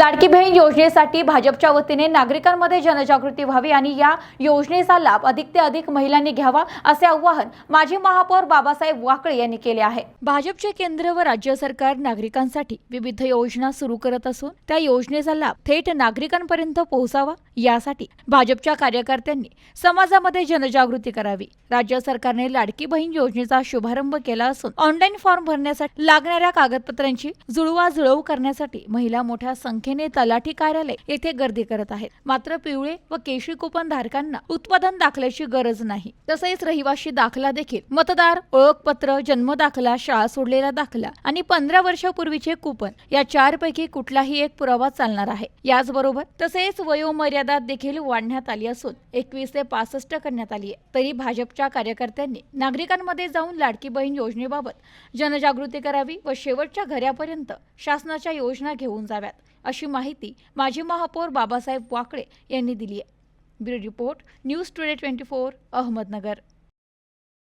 लाडकी बहीण योजनेसाठी भाजपच्या वतीने नागरिकांमध्ये जनजागृती व्हावी आणि या योजनेचा लाभ अधिक ते अधिक महिलांनी घ्यावा असे आवाहन माजी महापौर बाबासाहेब वाकळे यांनी केले आहे. भाजपचे केंद्र व राज्य सरकार नागरिकांसाठी विविध योजना सुरू करत असून त्या योजनेचा लाभ थेट नागरिकांपर्यंत पोहोचावा यासाठी भाजपच्या कार्यकर्त्यांनी समाजामध्ये जनजागृती करावी. राज्य सरकारने लाडकी बहीण योजनेचा शुभारंभ केला असून ऑनलाईन फॉर्म भरण्यासाठी लागणाऱ्या कागदपत्रांची जुळवाजुळव करण्यासाठी महिला मोठ्या संख्येने तलाठी कार्यालय येथे गर्दी करत आहेत. मात्र पिवळे व केशरी कुपन धारकांना उत्पादन दाखल्याची गरज नाही. तसेच रहिवाशी दाखला देखील मतदार ओळखपत्र जन्म दाखला शाळा सोडलेला दाखला आणि पंधरा वर्षापूर्वीचे कुपन या चार पैकी कुठलाही एक पुरावा चालणार आहे. याचबरोबर तसेच वयोमर्यादा देखील वाढण्यात आली असून एकवीस ते पासष्ट करण्यात आली आहे. तरी भाजपच्या कार्यकर्त्यांनी नागरिकांमध्ये जाऊन लाडकी बहीण योजनेबाबत जनजागृती करावी व शेवटच्या घरापर्यंत शासनाच्या योजना घेऊन जाव्यात अशी माहिती माजी महापौर बाबासाहेब वाकळे यांनी दिली आहे. Bureau report news today twenty four Ahmednagar.